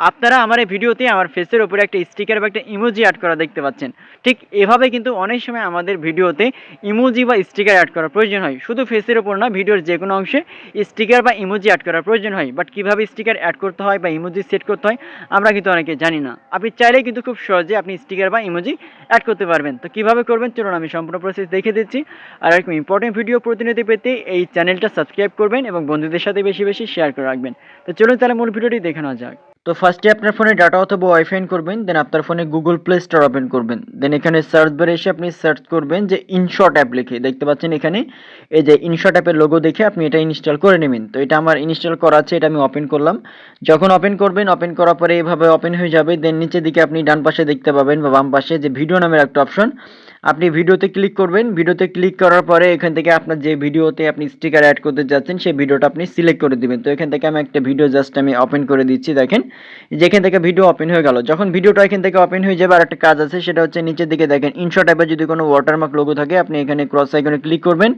আপনারা আমার এই ভিডিওতে আমার ফেসের উপরে একটা স্টিকার বা একটা ইমোজি অ্যাড করা দেখতে পাচ্ছেন। ঠিক এভাবে কিন্তু অনেক সময় আমাদের ভিডিওতে ইমোজি বা স্টিকার অ্যাড করার প্রয়োজন হয়। শুধু ফেসের উপর না, ভিডিওর যে কোনো অংশে স্টিকার বা ইমোজি অ্যাড করার প্রয়োজন হয়। বাট কীভাবে স্টিকার অ্যাড করতে হয় বা ইমোজি সেট করতে হয়, আমরা কিন্তু অনেকে জানি না। আপনি চাইলে কিন্তু খুব সহজে আপনি স্টিকার বা ইমোজি অ্যাড করতে পারবেন। তো কীভাবে করবেন? চলুন আমি সম্পূর্ণ প্রসেস দেখে দিচ্ছি। আর এরকম ইম্পর্টেন্ট ভিডিও প্রতিনিধি পেতে এই চ্যানেলটা সাবস্ক্রাইব করবেন এবং বন্ধুদের সাথে বেশি বেশি শেয়ার করে রাখবেন। তো চলুন তাহলে মূল ভিডিওটি দেখে নেওয়া যাক। তো ফার্স্টে আপনার ফোনে ডাটা অথবা ওয়াইফাই করবেন দেন আপনার ফোনে গুগল প্লে স্টোর ওপেন করবেন। দেন এখানে সার্চ বারে এসে আপনি সার্চ করবেন যে ইনশট অ্যাপ লিখে। দেখতে পাচ্ছেন এখানে এই যে ইনশট অ্যাপের লোগো দেখে আপনি এটা ইনস্টল করে নেবেন। তো এটা আমার ইনস্টল করা আছে, এটা আমি ওপেন করলাম। যখন ওপেন করবেন ওপেন করার পরে এভাবে ওপেন হয়ে যাবে। দেন নিচের দিকে আপনি ডান পাশে দেখতে পাবেন বা বাম পাশে যে ভিডিও নামের একটা অপশন আপনি ভিডিওতে ক্লিক করবেন। ভিডিওতে ক্লিক করার পরে এখান থেকে আপনার যে ভিডিওতে আপনি স্টিকার অ্যাড করতে যাচ্ছেন, সেই ভিডিওটা আপনি সিলেক্ট করে দিবেন। তো এখান থেকে আমি একটা ভিডিও জাস্ট আমি ওপেন করে দিচ্ছি, দেখেন। যেখান থেকে ভিডিও ওপেন হয়ে গেল। যখন ভিডিওটা এখান থেকে ওপেন হয়ে যাবে আর একটা কাজ আছে, সেটা হচ্ছে নিচের দিকে দেখেন ইনশো টাইপের যদি কোনো ওয়াটারমার্ক লোগো থাকে, আপনি এখানে ক্রস আইকনে ক্লিক করবেন,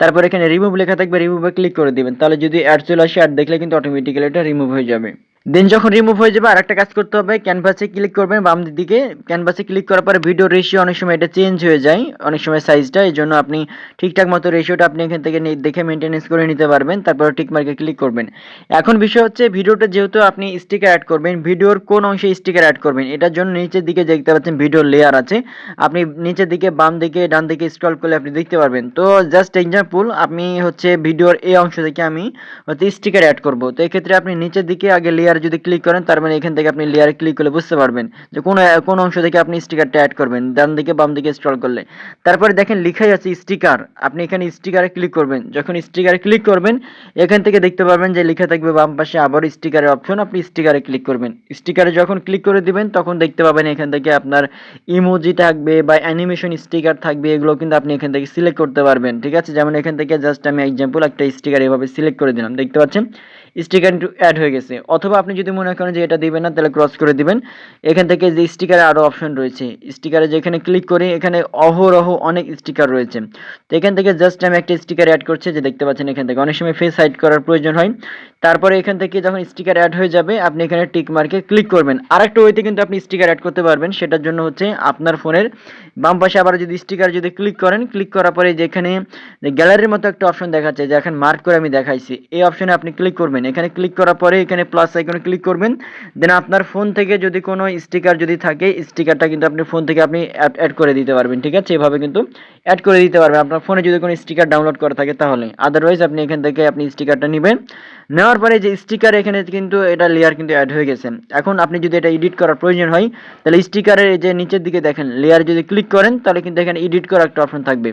তারপর এখানে রিমুভ লেখা থাকবে রিমুভে ক্লিক করে দিবেন। তাহলে যদি অ্যাড চলে আসে অ্যাড দেখলে কিন্তু অটোমেটিক্যালি এটা রিমুভ হয়ে যাবে। দেন যখন রিমুভ হয়ে যাবে, আরেকটা কাজ করতে হবে ক্যানভাসে ক্লিক করবেন বাম দিকে। ক্যানভাসে ক্লিক করার পরে ভিডিও রেশিও অনেক সময় এটা চেঞ্জ হয়ে যায়, অনেক সময় সাইজটা এই জন্য আপনি ঠিকঠাক মতো রেশিওটা আপনি এখান থেকে দেখে মেনটেনেন্স করে নিতে পারবেন, তারপর টিক মার্কে ক্লিক করবেন। এখন বিষয় হচ্ছে ভিডিওটা যেহেতু আপনি স্টিকার অ্যাড করবেন ভিডিওর কোন অংশে স্টিকার অ্যাড করবেন, এটার জন্য নিচের দিকে দেখতে পাচ্ছেন ভিডিও লেয়ার আছে। আপনি নিচের দিকে, বাম দিকে, ডান দিকে স্ক্রল করলে আপনি দেখতে পারবেন। তো জাস্ট এক্সাম্পল আপনি হচ্ছে ভিডিওর এই অংশ থেকে আমি হচ্ছে স্টিকার অ্যাড করব। তো এক্ষেত্রে আপনি নিচের দিকে আগে লেয়ার যদি ক্লিক করেন, তার মানে এখান থেকে আপনি লেয়ারে ক্লিক করলে বুঝতে পারবেন যে কোন কোন অংশ থেকে আপনি স্টিকারটা অ্যাড করবেন, ডান দিকে, বাম দিকে স্ক্রল করলে। তারপরে দেখেন লেখাই আছে স্টিকার আপনি এখানে স্টিকারে ক্লিক করবেন। যখন স্টিকারে ক্লিক করবেন, এখান থেকে দেখতে পারবেন যে লেখা থাকবে বাম পাশে আবার স্টিকারের অপশন আপনি স্টিকারে ক্লিক করবেন। স্টিকারে যখন ক্লিক করে দিবেন, তখন দেখতে পাবেন এখান থেকে আপনার ইমোজি থাকবে বা অ্যানিমেশন স্টিকার থাকবে, এগুলো কিন্তু আপনি এখান থেকে সিলেক্ট করতে পারবেন, ঠিক আছে? যেমন এখান থেকে জাস্ট আমি এক্সাম্পল একটা স্টিকার এভাবে সিলেক্ট করে দিলাম, দেখতে পাচ্ছেন? স্টিকার অ্যাড হয়ে গেছে। অথবা আপনি যদি মনে করেন যে এটা দিবেন না, তাহলে ক্রস করে দিবেন। এখান থেকে যে স্টিকারে আরও অপশন রয়েছে স্টিকারে যেখানে ক্লিক করি, এখানে অহরহ অনেক স্টিকার রয়েছে। তো এখান থেকে জাস্ট আমি একটা স্টিকার অ্যাড করছি যে দেখতে পাচ্ছেন এখান থেকে। অনেক সময় ফেস হাইড করার প্রয়োজন হয়। তারপরে এখান থেকে যখন স্টিকার অ্যাড হয়ে যাবে, আপনি এখানে টিক মার্কে ক্লিক করবেন। আরেকটা ওয়েতে কিন্তু আপনি স্টিকার অ্যাড করতে পারবেন, সেটার জন্য হচ্ছে আপনার ফোনের বাম পাশে আবার যদি স্টিকার যদি ক্লিক করেন ক্লিক করার পরে যেখানে গ্যালারির মতো একটা অপশন দেখাচ্ছে, যে এখন মার্ক করে আমি দেখাইছি। এই অপশনে আপনি ক্লিক করবেন। এখানে ক্লিক করার পরে এখানে প্লাস আইকনে ক্লিক করবেন। দেন আপনার ফোন থেকে যদি কোনো স্টিকার যদি থাকে স্টিকারটা কিন্তু আপনি ফোন থেকে আপনি অ্যাড করে দিতে পারবেন, ঠিক আছে? এভাবে কিন্তু অ্যাড করে দিতে পারবেন। আপনার ফোনে যদি কোনো স্টিকার ডাউনলোড করা থাকে তাহলে। আদারওয়াইজ আপনি এখান থেকে আপনি স্টিকারটা নেবেন। নেওয়ার পরে যে স্টিকার এখানে কিন্তু এটা লেয়ার কিন্তু অ্যাড হয়ে গেছে। এখন আপনি যদি এটা এডিট করার প্রয়োজন হয়, তাহলে স্টিকারের যে নিচের দিকে দেখেন লেয়ার যদি ক্লিক করেন, তাহলে কিন্তু এখানে এডিট করার একটা অপশন থাকবে।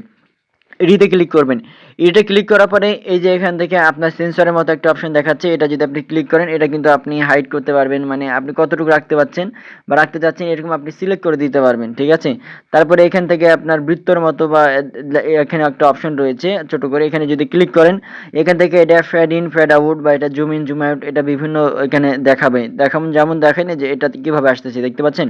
এডিটে ক্লিক করবেন। এডিটে ক্লিক করার পরে এই যে এখান থেকে আপনার সেন্সরের মতো একটা অপশন দেখাচ্ছে, এটা যদি আপনি ক্লিক করেন, এটা কিন্তু আপনি হাইড করতে পারবেন মানে আপনি কতটুকু রাখতে পারছেন বা রাখতে চাচ্ছেন, এরকম আপনি সিলেক্ট করে দিতে পারবেন, ঠিক আছে? তারপরে এখান থেকে আপনার বৃত্তর মতো বা এখানে একটা অপশন রয়েছে, ছোট করে, এখানে যদি ক্লিক করেন, এখান থেকে এটা ফ্যাড ইন ফ্যাড আউট বা এটা জুম ইন জুম আউট এটা বিভিন্ন এখানে দেখাবে। দেখাম, যেমন দেখেন যে এটা কীভাবে আসতেছে, দেখতে পাচ্ছেন?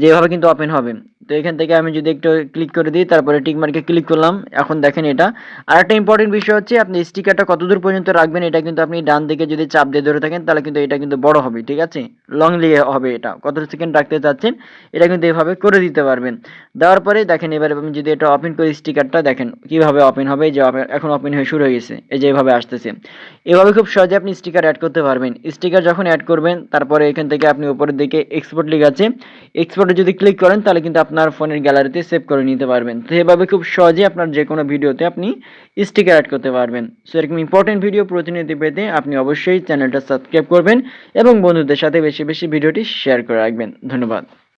যে এভাবে কিন্তু ওপেন হবে। তো এখান থেকে আমি যদি একটু ক্লিক করে দিই, তারপরে টিক মার্কে ক্লিক করলাম। এখন দেখেন এটা। আর একটা ইম্পর্টেন্ট বিষয় হচ্ছে, আপনি স্টিকারটা কতদূর পর্যন্ত রাখবেন, এটা কিন্তু আপনি ডান দিকে যদি চাপ দিয়ে ধরে থাকেন, তাহলে কিন্তু এটা কিন্তু বড় হবে, ঠিক আছে? লংলি হবে এটা। কত সেকেন্ড রাখতে চাচ্ছেন, এটা কিন্তু এভাবে করে দিতে পারবেন। দেওয়ার পরে দেখেন, এবারে আমি যদি এটা ওপেন করি স্টিকারটা দেখেন কীভাবে ওপেন হবে যে এখন ওপেন হয়ে শুরু হয়ে গেছে, এই যে এভাবে আসতেছে। এভাবে খুব সহজে আপনি স্টিকার অ্যাড করতে পারবেন। স্টিকার যখন অ্যাড করবেন, তারপরে এখান থেকে আপনি উপরের দিকে এক্সপোর্ট লিখ আছে এক্সপোর্টে যদি ক্লিক করেন, তাহলে কিন্তু আপনার ফোনের গ্যালারিতে সেভ করে নিতে পারবেন। তো এভাবে খুব সহজে আপনার যে কোনো ভিডিওতে আপনি স্টিকার অ্যাড করতে পারবেন। সো এরকম ইম্পর্টেন্ট ভিডিও প্রতিনিধি পেতে আপনি অবশ্যই চ্যানেলটা সাবস্ক্রাইব করবেন এবং বন্ধুদের সাথে বেশি বেশি ভিডিওটি শেয়ার করে রাখবেন। ধন্যবাদ।